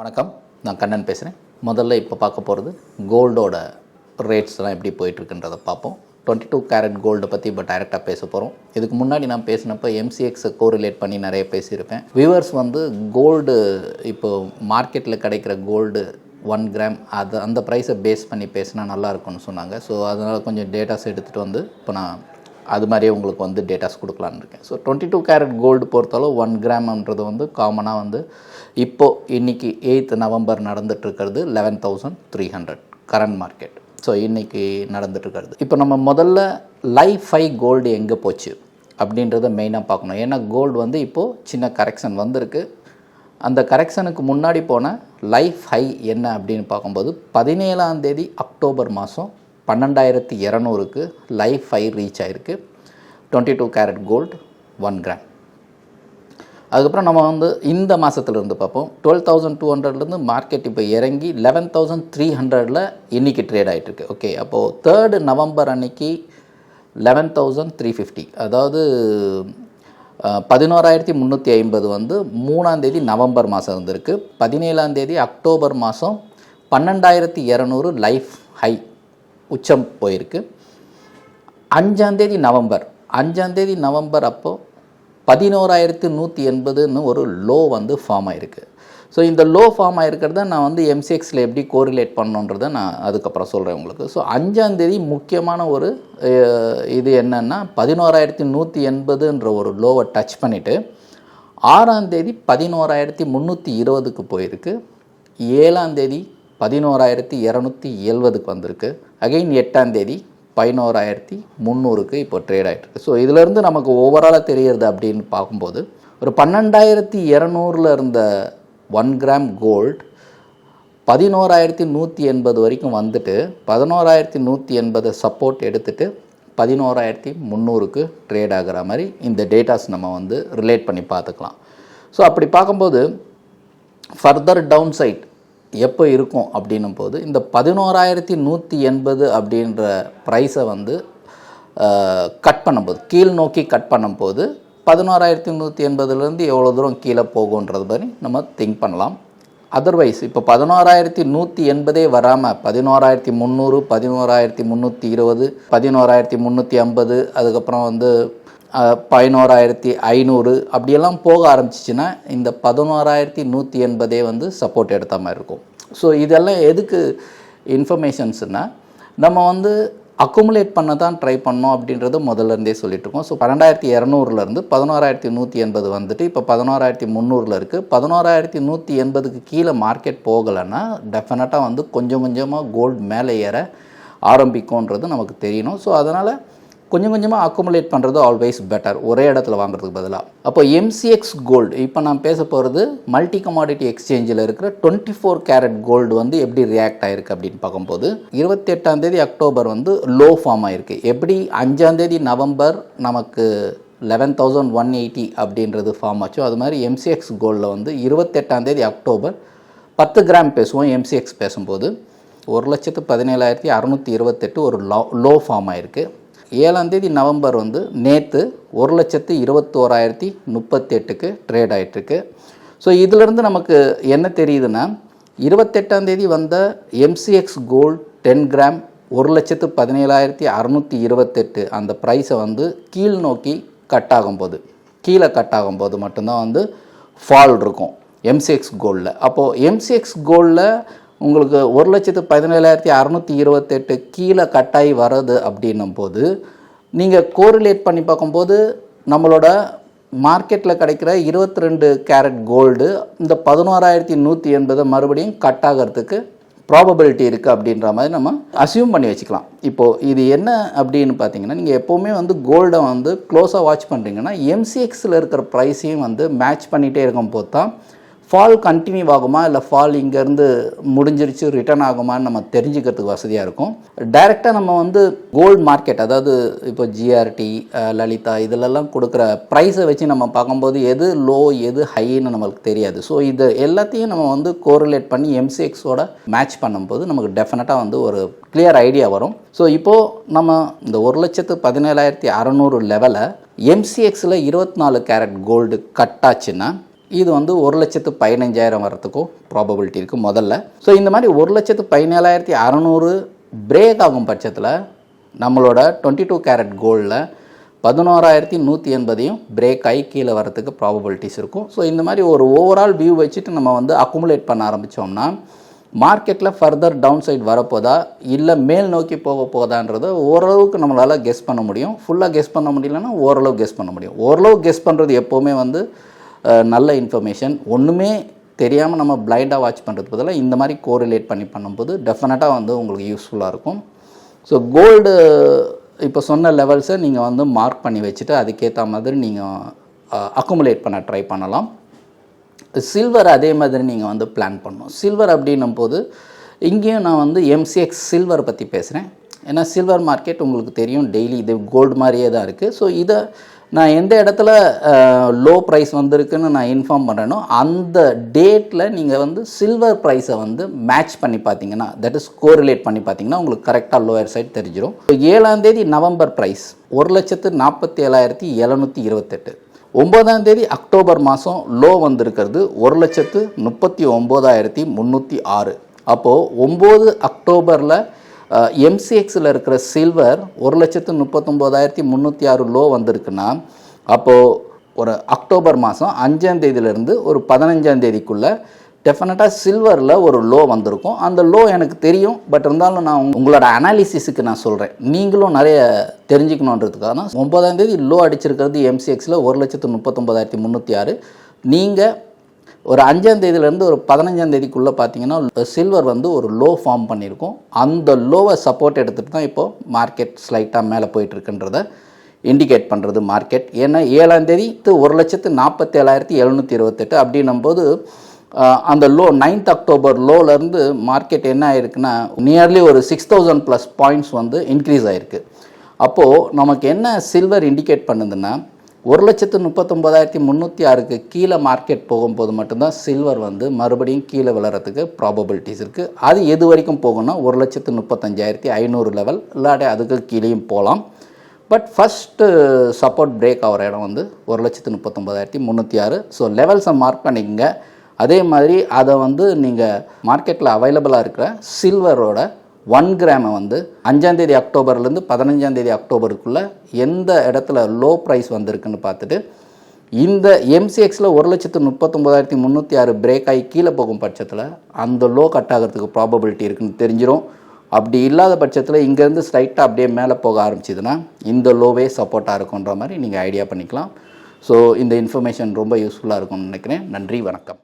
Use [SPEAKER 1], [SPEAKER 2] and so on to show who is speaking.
[SPEAKER 1] வணக்கம். நான் கண்ணன் பேசுகிறேன் முதல்ல இப்போ பார்க்க போகிறது கோல்டோட ரேட்ஸ்லாம் எப்படி போயிட்டுருக்குன்றதை பார்ப்போம். டுவெண்ட்டி டூ கேரட் கோல்டு பற்றி இப்போ டைரெக்டாக பேச போகிறோம் இதுக்கு முன்னாடி நான் பேசினப்போ எம்சிஎக்ஸை கோரிலேட் பண்ணி நிறைய பேசியிருப்பேன். வியூவர்ஸ் வந்து கோல்டு இப்போ மார்க்கெட்டில் கிடைக்கிற கோல்டு ஒன் கிராம் அது அந்த ப்ரைஸை பேஸ் பண்ணி பேசினா நல்லா இருக்கும்னு சொன்னாங்க. ஸோ அதனால் கொஞ்சம் டேட்டாஸ் எடுத்துகிட்டு வந்து இப்போ நான் அது மாதிரியே உங்களுக்கு வந்து டேட்டாஸ் கொடுக்கலான்னு இருக்கேன். So twenty two carat gold பொறுத்தளவு ஒன் கிராம்ன்றது வந்து காமனாக வந்து இப்போது இன்னைக்கு eighth November நடந்துட்டுருக்கிறது eleven thousand three hundred current market so இன்றைக்கி நடந்துட்டுருக்கிறது. இப்போ நம்ம முதல்ல லைஃப் ஃபை கோல்டு எங்கே போச்சு அப்படின்றத மெயினாக பார்க்கணும். ஏன்னா கோல்டு வந்து இப்போது சின்ன கரெக்ஷன் வந்திருக்கு. அந்த கரெக்ஷனுக்கு முன்னாடி போன லைஃப் ஹை என்ன அப்படின்னு பார்க்கும்போது பதினேழாம் தேதி அக்டோபர் மாதம் பன்னெண்டாயிரத்தி இரநூறுக்கு லைஃப் ஃபை ரீச் ஆயிருக்கு. Twenty two carat gold one gram அதுக்கப்புறம் நம்ம வந்து இந்த மாதத்துலேருந்து பார்ப்போம். டுவெல் தௌசண்ட் டூ ஹண்ட்ரட்லேருந்து மார்க்கெட் இப்போ இறங்கி லெவன் தௌசண்ட் த்ரீ ஹண்ட்ரடில் இன்றைக்கி ட்ரேட் ஆகிட்டுருக்கு ஓகே அப்போது தேர்டு நவம்பர் அன்னைக்கு லெவன் தௌசண்ட் த்ரீ ஃபிஃப்டி அதாவது பதினோராயிரத்தி முந்நூற்றி ஐம்பது வந்து மூணாந்தேதி நவம்பர் மாதம் இருந்திருக்கு பதினேழாந்தேதி அக்டோபர் மாதம் பன்னெண்டாயிரத்தி இரநூறு லைஃப் ஹை உச்சம் போயிருக்கு. அஞ்சாந்தேதி நவம்பர். அஞ்சாந்தேதி நவம்பர் அப்போது பதினோராயிரத்து நூற்றி எண்பதுன்னு ஒரு லோ வந்து ஃபார்ம் ஆகிருக்கு ஸோ இந்த லோ ஃபார்ம் ஆகிருக்கிறத நான் வந்து எம்சிஎக்ஸில் எப்படி கோரிலேட் பண்ணணுன்றதை நான் அதுக்கப்புறம் சொல்கிறேன் உங்களுக்கு. ஸோ அஞ்சாந்தேதி முக்கியமான ஒரு இது என்னென்னா பதினோராயிரத்தி நூற்றி எண்பதுன்ற ஒரு லோவை டச் பண்ணிவிட்டு ஆறாம் தேதி பதினோராயிரத்தி முந்நூற்றி இருபதுக்கு போயிருக்கு. ஏழாந்தேதி பதினோராயிரத்தி இரநூத்தி எழுபதுக்கு வந்திருக்கு. அகைன் எட்டாம் தேதி பதினோராயிரத்தி முந்நூறுக்கு இப்போ ட்ரேட் ஆகிட்டுருக்கு ஸோ இதிலேருந்து நமக்கு ஓவராலாக தெரியறது அப்படின்னு பார்க்கும்போது ஒரு பன்னெண்டாயிரத்தி இரநூறுல இருந்த ஒன் கிராம் கோல்டு பதினோராயிரத்தி நூற்றி எண்பது வரைக்கும் வந்துட்டு பதினோராயிரத்தி நூற்றி எண்பது சப்போர்ட் எடுத்துட்டு பதினோராயிரத்தி முந்நூறுக்கு ட்ரேட் ஆகுற மாதிரி இந்த டேட்டாஸ் நம்ம வந்து ரிலேட் பண்ணி பார்த்துக்கலாம். ஸோ அப்படி பார்க்கும்போது ஃபர்தர் டவுன் சைட் எப்போ இருக்கும் அப்படின்னும் போது இந்த பதினோராயிரத்தி நூற்றி எண்பது அப்படின்ற ப்ரைஸை வந்து கட் பண்ணும்போது கீழ் நோக்கி கட் பண்ணும்போது பதினோராயிரத்தி நூற்றி எண்பதுலேருந்து எவ்வளோ தூரம் கீழே போகுன்றது மாதிரி நம்ம திங்க் பண்ணலாம். அதர்வைஸ் இப்போ பதினோராயிரத்தி நூற்றி எண்பதே வராமல் பதினோராயிரத்தி முந்நூறு பதினோராயிரத்தி முந்நூற்றி இருபது பதினோராயிரத்தி முந்நூற்றி ஐம்பது அதுக்கப்புறம் வந்து பதினோராயிரத்தி ஐநூறு அப்படியெல்லாம் போக ஆரம்பிச்சிச்சின்னா இந்த பதினோராயிரத்தி நூற்றி எண்பதே வந்து சப்போர்ட் எடுத்த மாதிரி இருக்கும். ஸோ இதெல்லாம் எதுக்கு இன்ஃபர்மேஷன்ஸ்னால் நம்ம வந்து அக்குமுலேட் பண்ண தான் ட்ரை பண்ணோம் அப்படின்றது முதல்ல இருந்தே ஸோ பன்னெண்டாயிரத்தி இரநூறுலேருந்து பதினோராயிரத்தி நூற்றி எண்பது வந்துட்டு இப்போ பதினோராயிரத்தி முந்நூறில் இருக்குது பதினோராயிரத்தி நூற்றி எண்பதுக்கு கீழே மார்க்கெட் போகலைன்னா டெஃபினட்டாக வந்து கொஞ்சம் கொஞ்சமாக கோல்டு மேலே ஏற ஆரம்பிக்கும்ன்றது நமக்கு தெரியணும். ஸோ அதனால் கொஞ்சம் கொஞ்சமாக அக்குமுலேட் பண்ணுறது ஆல்வேஸ் பெட்டர் ஒரே இடத்துல வாங்குறதுக்கு பதிலாக அப்போ எம்சிஎக்ஸ் கோல்டு இப்போ நான் பேச போகிறது மல்டி கமாடிட்டி எக்ஸ்சேஞ்சில் இருக்கிற டுவெண்ட்டி ஃபோர் கேரட் கோல்டு வந்து எப்படி ரியாக்ட் ஆயிருக்கு அப்படின்னு பார்க்கும்போது இருபத்தி எட்டாம் தேதி அக்டோபர் வந்து லோ ஃபார்ம் ஆயிருக்கு. எப்படி அஞ்சாம் தேதி நவம்பர் நமக்கு லெவன் தௌசண்ட் ஒன் எயிட்டி அப்படின்றது ஃபார்ம் ஆச்சோ அது மாதிரி எம்சிஎக்ஸ் கோல்டில் வந்து இருபத்தெட்டாம் தேதி அக்டோபர் பத்து கிராம் பேசுவோம் எம்சிஎக்ஸ் பேசும்போது. ஒரு லட்சத்து பதினேழாயிரத்தி அறநூற்றி இருபத்தெட்டு ஒரு லோ லோ ஃபார்ம் ஆயிருக்கு. ஏழாம் தேதி நவம்பர் வந்து நேற்று ஒரு லட்சத்து இருபத்தோராயிரத்தி முப்பத்தெட்டுக்கு ட்ரேட் ஆகிட்டுருக்கு ஸோ இதிலிருந்து நமக்கு என்ன தெரியுதுன்னா இருபத்தெட்டாம் தேதி வந்த எம்சிஎக்ஸ் கோல்டு டென் கிராம் ஒரு லட்சத்து பதினேழாயிரத்தி அறநூற்றி இருபத்தெட்டு அந்த ப்ரைஸை வந்து கீழ் நோக்கி கட் ஆகும்போது கீழே கட் ஆகும்போது மட்டும்தான் வந்து ஃபால் இருக்கும் எம்சிஎக்ஸ் கோல்டில் அப்போது எம்சிஎக்ஸ் கோல்டில் உங்களுக்கு ஒரு லட்சத்து பதினேழாயிரத்தி அறநூற்றி இருபத்தெட்டு கீழே கட்டாயி வர்றது அப்படின்னும் போது நீங்கள் கோரிலேட் பண்ணி பார்க்கும்போது நம்மளோட மார்க்கெட்டில் கிடைக்கிற இருபத்தி ரெண்டு கேரட் கோல்டு இந்த பதினோராயிரத்தி நூற்றி எண்பது மறுபடியும் கட் ஆகிறதுக்கு ப்ராபபிலிட்டி இருக்குது அப்படின்ற மாதிரி நம்ம அசியூம் பண்ணி வச்சுக்கலாம். இப்போது இது என்ன அப்படின்னு பார்த்தீங்கன்னா நீங்கள் எப்போவுமே வந்து கோல்டை வந்து க்ளோஸாக வாட்ச் பண்ணுறீங்கன்னா எம்சிஎக்ஸில் இருக்கிற ப்ரைஸையும் வந்து மேட்ச் பண்ணிகிட்டே இருக்கும் போது தான் ஃபால் கண்டினியூ ஆகுமா? இல்லை ஃபால் இங்கேருந்து முடிஞ்சிருச்சு ரிட்டர்ன் ஆகுமான்னு நம்ம தெரிஞ்சுக்கிறதுக்கு வசதியாக இருக்கும். டைரெக்டாக நம்ம வந்து கோல்டு மார்க்கெட் அதாவது இப்போ ஜிஆர்டி லலிதா இதிலெல்லாம் கொடுக்குற ப்ரைஸை வச்சு நம்ம பார்க்கும்போது எது லோ எது ஹைன்னு நம்மளுக்கு தெரியாது. ஸோ இது எல்லாத்தையும் நம்ம வந்து கோரிலேட் பண்ணி எம்சிஎக்ஸோட மேட்ச் பண்ணும்போது நமக்கு டெஃபினட்டாக வந்து ஒரு கிளியர் ஐடியா வரும். ஸோ இப்போது நம்ம இந்த ஒரு லட்சத்து பதினேழாயிரத்தி அறநூறு லெவலை எம்சிஎக்ஸில் இருபத்தி நாலு கேரட் கோல்டு கட் ஆச்சுன்னா இது வந்து ஒரு லட்சத்து பதினஞ்சாயிரம் வரத்துக்கும் ப்ராபபிலிட்டி இருக்குது முதல்ல. ஸோ இந்த மாதிரி ஒரு லட்சத்து பதினேழாயிரத்தி அறநூறு பிரேக் ஆகும் பட்சத்தில் நம்மளோட டுவெண்ட்டி டூ கேரட் கோல்டில் பதினோராயிரத்தி நூற்றி எண்பதையும் பிரேக் ஆகி கீழே வரத்துக்கு ப்ராபபிலிட்டிஸ் இருக்கும். ஸோ இந்த மாதிரி ஒரு ஓவரால் வியூ வச்சுட்டு நம்ம வந்து அக்குமுலேட் பண்ண ஆரம்பித்தோம்னா மார்க்கெட்டில் ஃபர்தர் டவுன் சைட் வரப்போதா இல்லை மேல் நோக்கி போக போதான்றது ஓரளவுக்கு நம்மளால் கெஸ் பண்ண முடியும். ஃபுல்லாக கெஸ் பண்ண முடியலன்னா ஓரளவு கெஸ் பண்ண முடியும். ஓரளவு கெஸ் பண்ணுறது எப்போவுமே வந்து நல்ல இன்ஃபர்மேஷன் ஒன்றுமே தெரியாமல் நம்ம பிளைண்டாக வாட்ச் பண்ணுறது பதிலாக இந்த மாதிரி கோரிலேட் பண்ணி பண்ணும்போது டெஃபினட்டாக வந்து உங்களுக்கு யூஸ்ஃபுல்லாக இருக்கும். ஸோ கோல்டு இப்போ சொன்ன லெவல்ஸை நீங்கள் வந்து மார்க் பண்ணி வச்சுட்டு அதுக்கேற்ற மாதிரி நீங்கள் அக்குமுலேட் பண்ண ட்ரை பண்ணலாம். சில்வர் அதே மாதிரி நீங்கள் வந்து பிளான் பண்ணணும். சில்வர் அப்படின்னும் போது இங்கேயும் நான் வந்து எம்சிஎக்ஸ் சில்வர் பற்றி பேசுகிறேன் ஏன்னா சில்வர் மார்க்கெட் உங்களுக்கு தெரியும் டெய்லி இது கோல்டு மாதிரியே தான் இருக்குது ஸோ இதை நான் எந்த இடத்துல லோ ப்ரைஸ் வந்திருக்குன்னு நான் இன்ஃபார்ம் பண்ணுறேனோ அந்த டேட்டில் நீங்கள் வந்து சில்வர் ப்ரைஸை வந்து மேட்ச் பண்ணி பார்த்தீங்கன்னா தட் இஸ் கோரிலேட் பண்ணி பார்த்தீங்கன்னா உங்களுக்கு கரெக்டாக லோயர் சைட் தெரிஞ்சிடும் ஏழாந்தேதி ஏழாம் தேதி நவம்பர் ப்ரைஸ் ஒரு லட்சத்து நாற்பத்தி ஏழாயிரத்தி எழுநூற்றி இருபத்தெட்டு. ஒம்பதாம் தேதி அக்டோபர் மாதம் லோ வந்திருக்கிறது ஒரு லட்சத்து முப்பத்தி ஒம்போதாயிரத்தி முந்நூற்றி ஆறு. அப்போது ஒம்பது அக்டோபரில் எம்சிஎக்ஸில் இருக்கிற சில்வர் ஒரு லட்சத்து முப்பத்தொம்போதாயிரத்தி முந்நூற்றி ஆறு லோ வந்திருக்குன்னா அப்போது ஒரு அக்டோபர் மாதம் அஞ்சாம் தேதியிலேருந்து ஒரு பதினஞ்சாம் தேதிக்குள்ளே டெஃபினட்டாக சில்வரில் ஒரு லோ வந்திருக்கும். அந்த லோ எனக்கு தெரியும் பட் இருந்தாலும் நான் உங்களோட அனாலிசிஸுக்கு நான் சொல்கிறேன் நீங்களும் நிறைய தெரிஞ்சுக்கணுன்றதுக்காக தான் ஒன்பதாம் தேதி லோ அடிச்சிருக்கிறது எம்சிஎக்ஸில் ஒரு லட்சத்து முப்பத்தொம்பதாயிரத்தி முந்நூற்றி ஆறு. நீங்கள் ஒரு அஞ்சாம் தேதியிலேருந்து ஒரு பதினஞ்சாம் தேதிக்குள்ளே பார்த்தீங்கன்னா சில்வர் வந்து ஒரு லோ ஃபார்ம் பண்ணியிருக்கும். அந்த லோவை சப்போர்ட் எடுத்துகிட்டு தான் இப்போது மார்க்கெட் ஸ்லைட்டாக மேலே போயிட்டுருக்குன்றத இண்டிகேட் பண்ணுறது மார்க்கெட் ஏன்னா ஏழாம் தேதி ஒரு லட்சத்து நாற்பத்தேழாயிரத்தி எழுநூற்றி இருபத்தெட்டு அப்படின்னும் போது அந்த லோ நைன்த் அக்டோபர் லோலேருந்து மார்க்கெட் என்ன ஆயிருக்குன்னா நியர்லி ஒரு சிக்ஸ் தௌசண்ட் ப்ளஸ் பாயிண்ட்ஸ் வந்து இன்க்ரீஸ் ஆயிருக்கு. அப்போது நமக்கு என்ன சில்வர் இண்டிகேட் பண்ணுதுன்னா ஒரு லட்சத்து முப்பத்தொம்போதாயிரத்தி முந்நூற்றி ஆறுக்கு கீழே மார்க்கெட் போகும்போது மட்டும்தான் சில்வர் வந்து மறுபடியும் கீழே விழறதுக்கு ப்ராபபிலிட்டிஸ் இருக்குது அது எது வரைக்கும் போகும்னா ஒரு லட்சத்து முப்பத்தஞ்சாயிரத்தி ஐநூறு லெவல் இல்லாட்டி அதுக்கு கீழேயும் போகலாம். பட் ஃபஸ்ட்டு சப்போர்ட் பிரேக் ஆகிற இடம் வந்து ஒரு லட்சத்து முப்பத்தொம்பதாயிரத்தி முந்நூற்றி ஆறு. ஸோ லெவல்ஸை மார்க் பண்ணிக்கங்க. அதே மாதிரி அதை வந்து நீங்கள் மார்க்கெட்டில் அவைலபிளாக இருக்கிற சில்வரோட ஒன் கிராமை வந்து அஞ்சாந்தேதி அக்டோபர்லேருந்து பதினஞ்சாந்தேதி அக்டோபருக்குள்ளே எந்த இடத்துல லோ ப்ரைஸ் வந்திருக்குன்னு பார்த்துட்டு இந்த எம்சிஎக்ஸில் ஒரு லட்சத்து முப்பத்தொம்போதாயிரத்தி முந்நூற்றி ஆறு பிரேக் ஆகி கீழே போகும் பட்சத்தில் அந்த லோ கட் ஆகிறதுக்கு ப்ராபபிலிட்டி இருக்குன்னு தெரிஞ்சிடும் அப்படி இல்லாத பட்சத்தில் இங்கேருந்து ஸ்ட்ரைட்டாக அப்படியே மேலே போக ஆரம்பிச்சிதுன்னா இந்த லோவே சப்போர்ட்டாக இருக்குன்ற மாதிரி நீங்கள் ஐடியா பண்ணிக்கலாம். ஸோ இந்த இன்ஃபர்மேஷன் ரொம்ப யூஸ்ஃபுல்லாக இருக்கும்னு நினைக்கிறேன். நன்றி வணக்கம்.